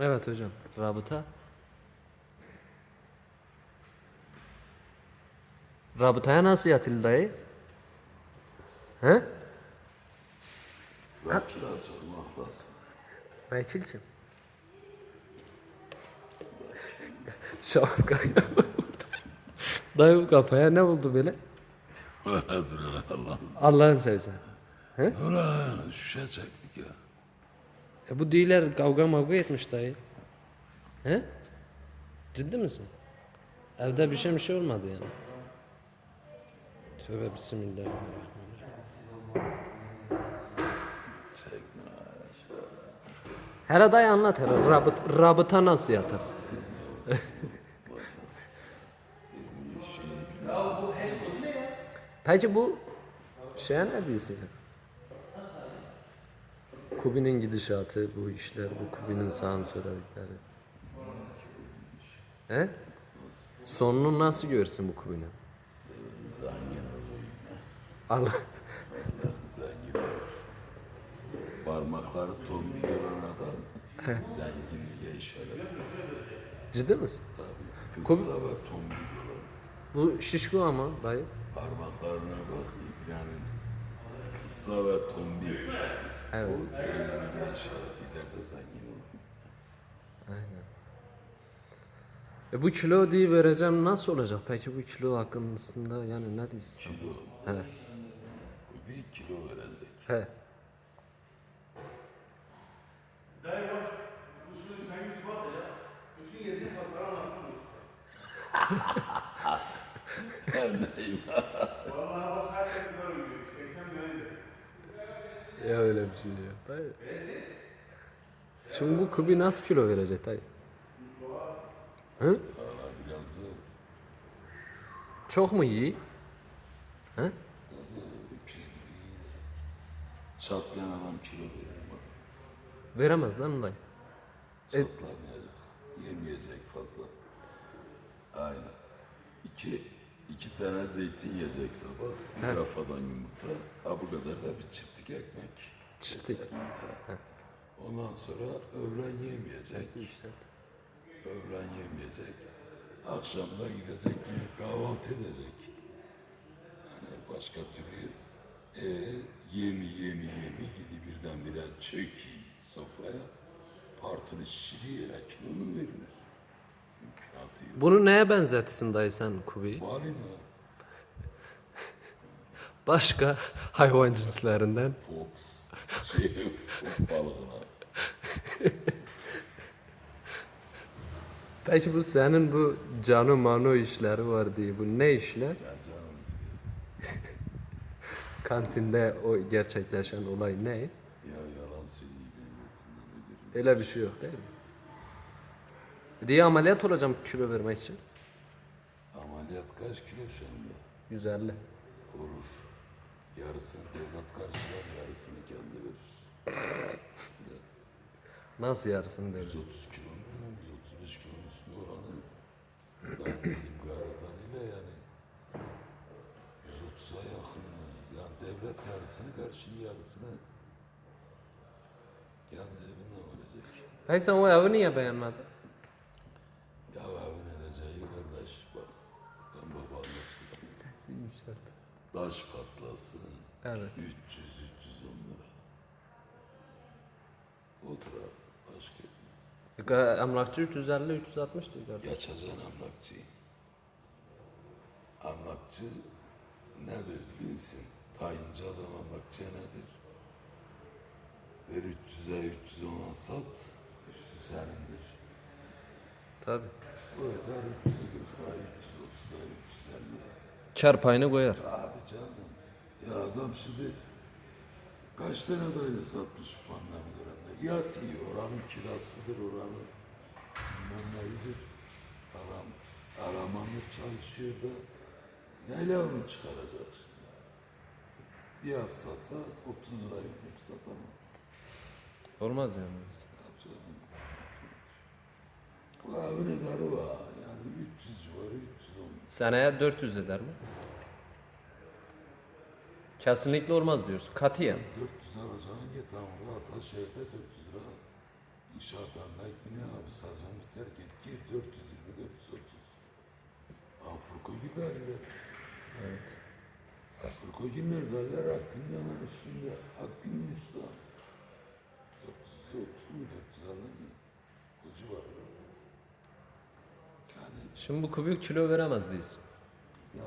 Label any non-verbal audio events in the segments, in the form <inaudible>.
Evet hocam. Rabıta. Rabıtaya nasıl yatıldı dayı? He? Vakila sormak lazım. Vekilciğim. Şapkayla Dayı bu kafaya ne oldu böyle? Dur Allah. Allah'ın sevsen. Dur ha, şişe çektik ya. E bu düğüler kavga mavga etmiş dayı. He? Ciddi misin? Evde bir şey bir şey olmadı yani. Tövbe bismillahirrahmanirrahim. Hele dayı anlat hele. Rabıt, rabıta nasıl yatar? <laughs> Peki bu şeye ne diyorsun? Kubi'nin gidişatı, bu işler, bu Kubi'nin sağını söyledikleri. He? Sonunu nasıl görsün bu Kubi'nin? Zengin olayım. Allah. Zengin olur. Parmakları tombik olan adam zenginliğe işaret. Ciddi misin? Tabii. Kısa ve tombik olan. Bu şişko ama dayı. Parmaklarına bak yani kısa ve tombik. Evet. O zenginliğe işaret ileride zengin olur. Aynen. E bu kilo diye vereceğim nasıl olacak peki bu kilo hakkında yani ne diyorsun? Kilo. He. Bu bir kilo verecek. He. Ya <laughs> öyle bir şey yok dayı. Şimdi bu kubi nasıl kilo verecek dayı? Hı? Çok mu iyi? De. Çatlayan adam kilo verir bana. Veremez lan dayı. Çatlamayacak. Yemeyecek fazla. Aynen. İki, iki tane zeytin yiyecek sabah. Bir rafadan yumurta. Ha bu kadar da bir çiftlik ekmek. Çiftlik. Ha. Ondan sonra öğlen yemeyecek. Öğlen yemeyecek. Akşamda gidecek yine kahvaltı edecek. Yani başka türlü e, yemi yemi yemi gidi birdenbire çöki sofraya partını şişiriyle kilo mu verilir? Yok. Bunu neye benzetsin dayı sen kubiyi? Var mı? <laughs> Başka hayvan cinslerinden. Fox, şey, fok balığına. <laughs> Peki bu senin bu cano mano işleri var diye bu ne işler? Ya canım <laughs> Kantinde o gerçekleşen olay ne? ya yalan söyleyeyim ben. Öyle bir şey yok değil mi? Diye ameliyat olacağım kilo vermek için. Ameliyat kaç kilo anda? 150. Olur. Yarısını devlet karşılar, yarısını kendi verir. Nasıl yarısını devlet? 130 kilonun, 135 kilonun üstünde oranı ben bildiğim kadarıyla yani 130'a yakın. Yani devlet yarısını karşılıyor, yarısını kendi cebinden verecek. Peki sen o evi niye beğenmedin? Taş patlasın. Evet. 300 310 lira. Otur abi. Başka etmez. Ga- Emlakçı 350 360 diyor. Geçeceksin emlakçıyı. Emlakçı nedir biliyor musun? Tayinci adam emlakçıya nedir? Ver 300'e 310'a sat. Üstü senindir. Tabi. O eder 340'a 330'a 350'ye. Kar payını koyar. Abi canım. Ya adam şimdi kaç tane daire satmış pandemi döneminde. Yat iyi, oranın kirasıdır, oranın bilmem neyidir. Adam aramanır çalışıyor da neyle onu çıkaracak işte. Bir ev satsa 30 lira yükleyip satamam. Olmaz yani. Ne yapacağım? Bu evin eder var. Yani 300 civarı 310. Seneye 400 eder mi? Kesinlikle olmaz diyorsun. Katiyen. 400 alacağın git tamam. Ataşehir'de 400 lira İnşaat alanına ne abi sazon biter git gir 420 430. Afrika giderler. Evet. Afrika giderler aklın hemen üstünde. Aklın üstü. 430 mu 450 mi? O civar. Şimdi bu kubik kilo veremez değilsin. ya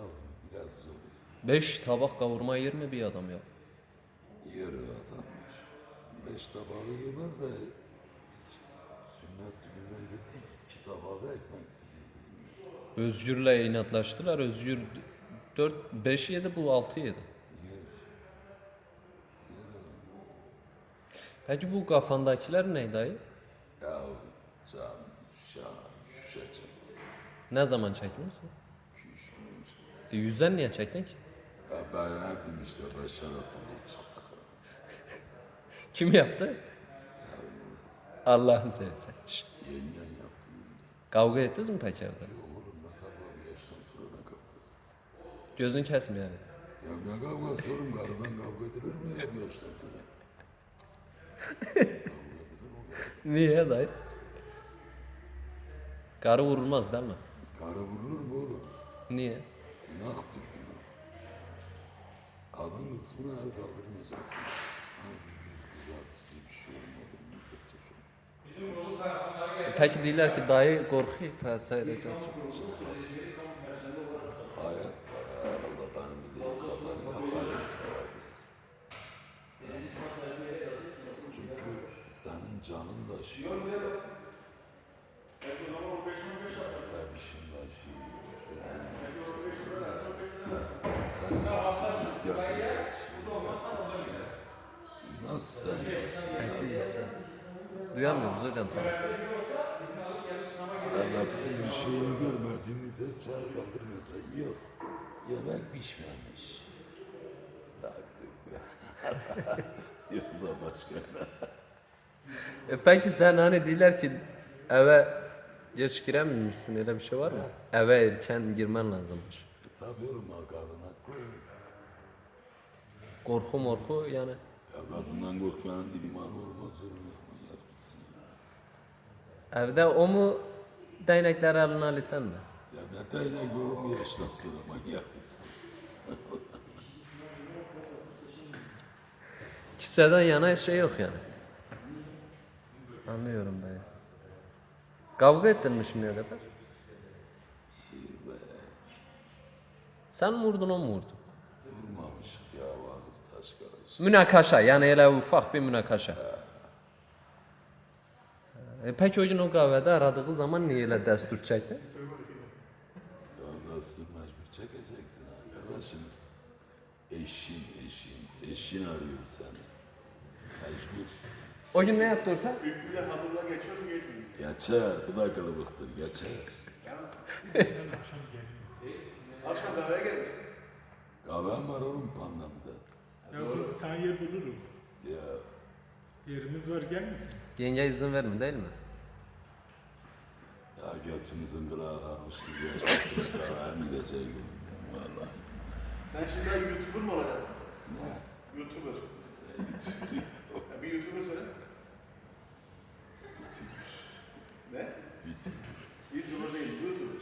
biraz zor ya. 5 tabak kavurma yer mi bir adam ya? Yer o adamlar. Beş tabağı yemez de biz sünnet düğününe gittik. İki tabağı ekmeksiz yedik. Özgür'le inatlaştılar. Özgür 4 5 yedi bu 6 yedi. Yer. Peki bu kafandakiler ne dayı? Ya can, şah, şuşa çekti. Ne zaman çekmişsin? İki üç gün önce. E, yüzden niye çektin ki? Ya ben hepim işte başarılı çıktık. Kim yaptı? Allah'ın sevse. Yengen yaptı yengen. Kavga ettiniz mi peki evde? Ya oğlum ne kavga bir yaştan sonra ne kavgası? Gözün kesmiyor yani. Ya ne kavgası oğlum karıdan kavga edilir mi ya bir yaştan sonra? kavga edilir mi karıdan? <laughs> Niye dayı? Karı vurulmaz değil mi? Karı vurulur mu oğlum? Niye? Günahtır günah. Kadın kısmına el kaldırmayacaksın. Bir yüz kızartıcı bir şey olmadı mı? E, peki diyorlar ki dayı korkuyor felsefe edeceğim. Hayat para arada benim bildiğim kadarıyla halis halis. Yani çünkü senin canın da şey. Bebişin de şey. Sen da şey. Yaptığın şey. Nasıl sen. Duyamıyoruz hocam sana. Edepsiz bir şeyini görmediğim müddetçe el kaldırmayacaksın. Yok. Yemek pişmemiş. Taktık be. <laughs> Yoksa başka ne? E peki sen hani diyorlar ki eve geç girememişsin öyle bir şey var mı? Eve erken girmen lazımmış. E tabi oğlum ha kadın haklı. Korku morku yani. Ya kadından korkmayan dil iman olmaz oğlum ya. Manyak mısın ya? Evde o mu değnekleri eline alırsan mı? Ya ne değnek oğlum yaştan sonra manyak mısın? Kiseden yana şey yok yani. Anlıyorum dayı. Kavga ettin mi şimdiye kadar? Sen mi vurdun o mu vurdu? Durmamış ya vakız taş karış. Münakaşa yani öyle ufak bir münakaşa. E peki o gün o kahvede aradığı zaman niye öyle destur çekti? Ya dastur mecbur çekeceksin ha kardeşim. Eşin, eşin, eşin arıyor seni. Mecbur. O gün ne yaptı orta? Bile hazırla geçiyor mu geçmiyor mu? Geçer, bu da kılıbıktır, geçer. <laughs> Akşam kahveye gelmiş. Kahvem var oğlum pandamda. Ya biz sana yer bulurum. Ya Yerimiz var gel misin? Yenge izin vermi değil mi? Ya götümüzün kulağı kalmıştı. Geçti. <laughs> Kahvem gideceği gün. Vallahi. Sen şimdi bir YouTuber mı olacaksın? Ne? YouTuber. Ya bir YouTuber söyle. Ne? Yutmuş. YouTuber değil, YouTuber.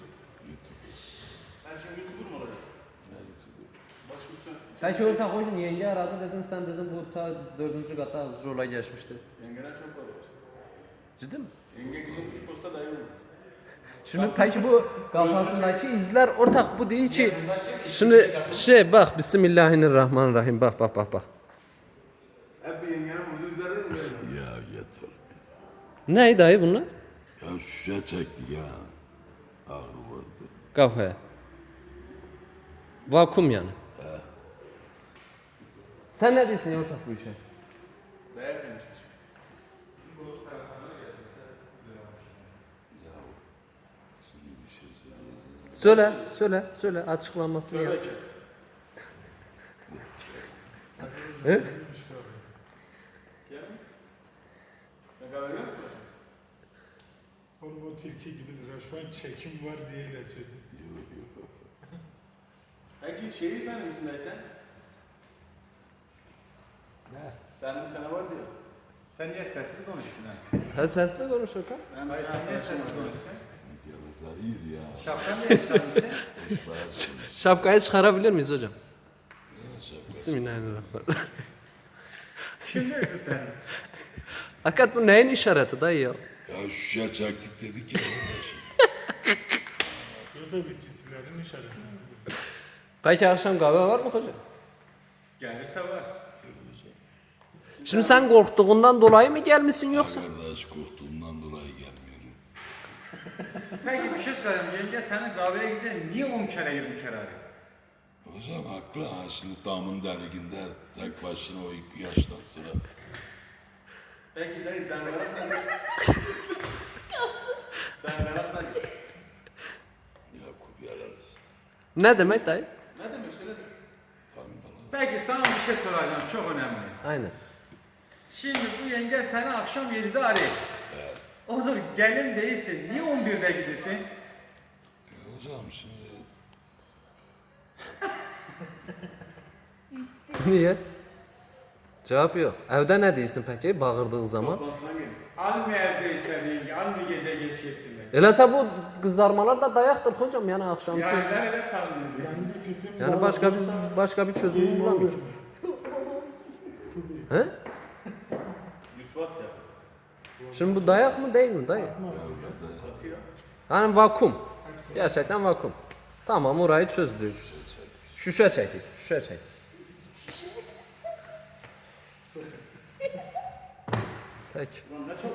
Yutmuş. Sen şimdi YouTuber mı olacaksın? Ne yutubu? Başım sen. Peki orta o gün yenge aradı dedin sen dedin bu ta dördüncü kata hazır olay geçmişti. Yengene çok var. Ciddi mi? Yenge günde üç posta dayı. Şimdi peki bu kafasındaki izler ortak bu değil ki. Şimdi şey bak Bismillahirrahmanirrahim bak bak bak bak. Hep bir yengenin vurduğu izler değil mi? Ya yeter. Ne dayı bunlar? Ya şişe çektik ya. Ağrı vardı. Kafaya. Vakum yani. Sen ne diyorsun ya ortak bu işe? Söyleyeceğim. Söyle, söyle, söyle açıklamasını yap. Söyle 22 gibi lira şu an çekim var diye de söyledim. Yok <laughs> yok. Peki şeyi tanıyor musun dayı sen? Ne? Senin bir tane var diyor. Sen niye sessiz konuşuyorsun lan? Ha <laughs> sesle konuş Hakan. Ben Dayı sen niye sessiz konuşuyorsun? Gene zahir ya. Şapkan niye çıkarmışsın? Boş ver. Şapkayı çıkarabilir miyiz hocam? Ya şaka. Bismillahirrahmanirrahim. Kim diyor ki sen? Hakikat bu neyin işareti dayı ya? Ya şuşa çaktık dedik ya. Yoksa vitrinlerin işareti. Peki akşam kahve var mı hocam? Gelirse var. Şimdi sen korktuğundan dolayı mı gelmişsin yoksa? Kardeş korktuğumdan dolayı gelmiyorum. Peki bir şey söyleyeyim. Yenge senin kahveye gidince niye 10 kere 20 kere arıyor? Hocam haklı ha şimdi damın derginde tek başına o iki yaştan sonra. Peki dayı dangarat nedir? dangarat nedir? Yakup. Ne demek dayı? Ne demek söyle de. Kankalar. Peki sana bir şey soracağım çok önemli. Aynen. Şimdi bu yenge seni akşam 7'de arıyor. Evet. Odur gelin değilsin. Niye 11'de gidiyorsun? E hocam şimdi Niye? Cevap yok. Evde ne değilsin peki bağırdığı zaman? Almı evde içeriye, almı gece geç yettiğinde. Öyleyse bu kızarmalar da dayaktır hocam yani akşamki. Yani ben öyle tahmin ediyorum. Yani bir Yani başka bir başka bir çözüm bulamıyor. He? Şimdi bu dayak mı değil mi dayı? Yani vakum. Gerçekten vakum. Tamam orayı çözdük. Şüşe çektik. Şüşe çektik. Peki. Ne çok